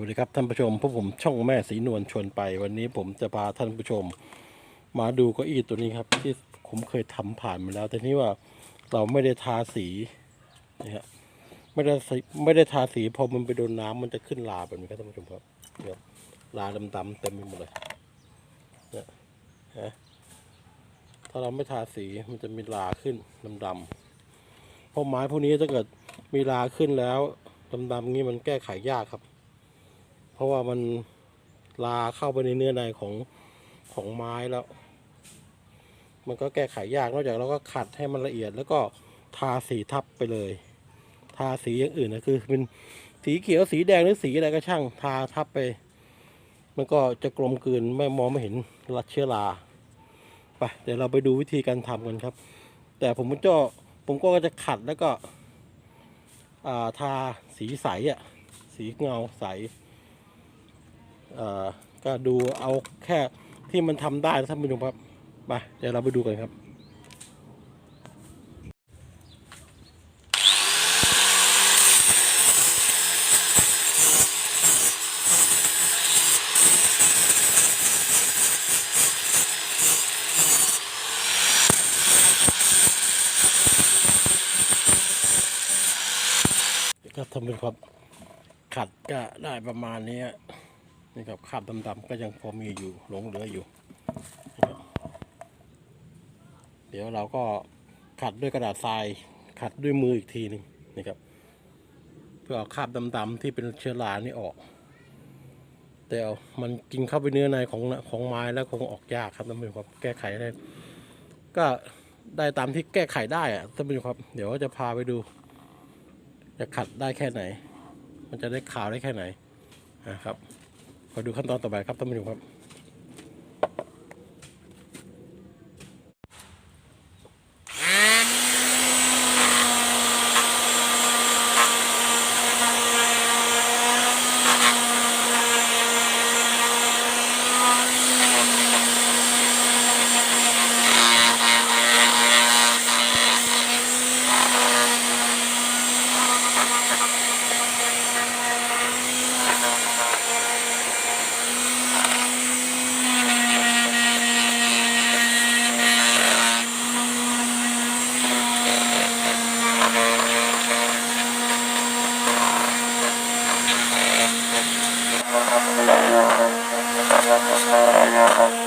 วัสดีครับท่านผู้ชมพวกผมช่องแม่สีนวลชวนไป วันนี้ผมจะพาท่านผู้ชม มาดูเก้าอี้ตัวนี้ครับ ที่ผมเคยทำผ่านมาแล้ว แต่นี่ว่าเราไม่ได้ทาสีนะฮะไม่ได้ไม่ได้ทาสีพอมันไปโดนน้ำมันจะขึ้นลาแบบนี้ครับท่านผู้ชมครับเดี๋ยวลาดำๆเต็มไปหมดเลยเนี่ยฮะถ้าเราไม่ทาสีมันจะมีลาขึ้นดำๆเพราะไม้พวกนี้ถ้าเกิดมีลาขึ้นแล้วดำๆงี้มันแก้ไขยากครับ เพราะว่ามันลาเข้าไปในเนื้อในของของไม้แล้ว มันก็แก้ไขยากนอกจากเราก็ขัดให้มันละเอียด แล้วก็ทาสีทับไปเลย ทาสีอย่างอื่นนะคือเป็นสีเขียวสีแดงหรือสีอะไรก็ช่าง ทาทับไป มันก็จะกลมกลืนไม่มองไม่เห็นรัดเชื้อราไปเดี๋ยวเราไปดูวิธีการทำกันครับ แต่ผมก็ผมก็จะขัดแล้วก็าทาสีใสอะสีเงาใส ก็ดูเอาแค่ที่มันทำได้ท่านผู้ชมครับไปเดี๋ยวเราไปดูกันครับครับท่านผู้ชมครับขัดก็ได้ประมาณนี้ นี่ครับคราบดำๆก็ยังพอมีอยู่หลงเหลืออยู่ เดี๋ยวเราก็ขัดด้วยกระดาษทรายขัดด้วยมืออีกทีหนึ่งนะครับ เพื่อเอาคราบดำๆที่เป็นเชื้อรานี่ออก แต่เอามันกินเข้าไปเนื้อในของของไม้แล้วคงออกยากครับท่านผู้ชมครับแก้ไขได้ก็ได้ตามที่แก้ไขได้อะท่านผู้ชมครับ เดี๋ยวจะพาไปดู จะขัดได้แค่ไหน มันจะได้ขาวได้แค่ไหนนะครับ ขอดูขั้นตอนต่อไปครับท่านผู้ชมครับ ค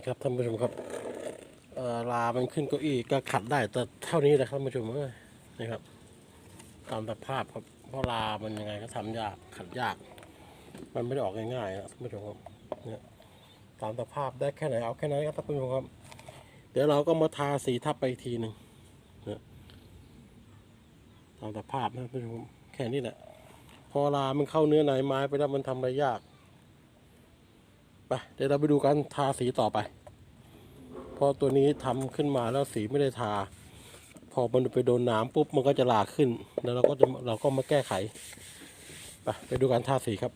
นี่ครับท่านผู้ชมครับลามันขึ้นเก้าอี้ก็ขัดได้แต่เท่านี้แหละครับท่านผู้ชมเอ้ยนี่ครับ ตามสภาพครับเพราะลามันยังไงก็ทำยากขัดยาก มันไม่ได้ออกง่ายๆนะท่านผู้ชมครับเนี่ยตามสภาพได้แค่ไหนเอาแค่นั้นครับท่านผู้ชมครับ เดี๋ยวเราก็มาทาสีทับไปทีหนึ่งเนี่ยตามสภาพนะท่านผู้ชมแค่นี้แหละพอลามันเข้าเนื้อในไม้ไปแล้วมันทำอะไรยาก ไปเดี๋ยวเราไปดูกันทาสีต่อไป เพราะตัวนี้ทำขึ้นมาแล้วสีไม่ได้ทา พอมันไปโดนน้ำปุ๊บมันก็จะลาขึ้น แล้วเราก็จะเราก็มาแก้ไข ไปไปดูการทาสีครับ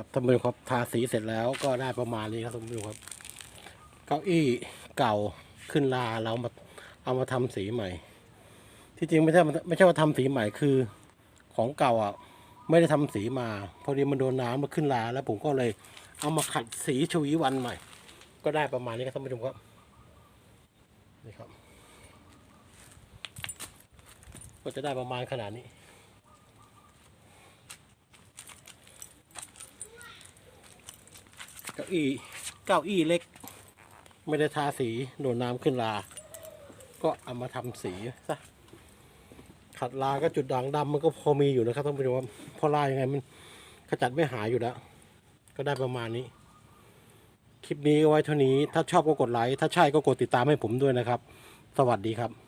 ครับท่านผู้ชมครับทาสีเสร็จแล้วก็ได้ประมาณนี้ครับท่านผู้ชมครับ เก้าอี้เก่าขึ้นลาเรามาเอามาทำสีใหม่ ที่จริงไม่ใช่ไม่ใช่ว่าทำสีใหม่คือของเก่าอะไม่ได้ทำสีมา พอดีมันโดนน้ำมาขึ้นลาแล้วผมก็เลยเอามาขัดสีชวีวันใหม่ ก็ได้ประมาณนี้ครับท่านผู้ชมครับนี่ครับ ก็จะได้ประมาณขนาดนี้ เก้าอี้เก้าอี้เล็ก ไม่ได้ทาสีโดนน้ำขึ้นลา ก็เอามาทำสีซะขัดลาก็จุดด่างดำมันก็พอมีอยู่นะครับต้องไปดูว่าพอลายังไงมันขจัดไม่หายอยู่แล้ว ก็ได้ประมาณนี้ คลิปนี้ก็ไว้เท่านี้ ถ้าชอบก็กดไลค์ ถ้าใช่ก็กดติดตามให้ผมด้วยนะครับ สวัสดีครับ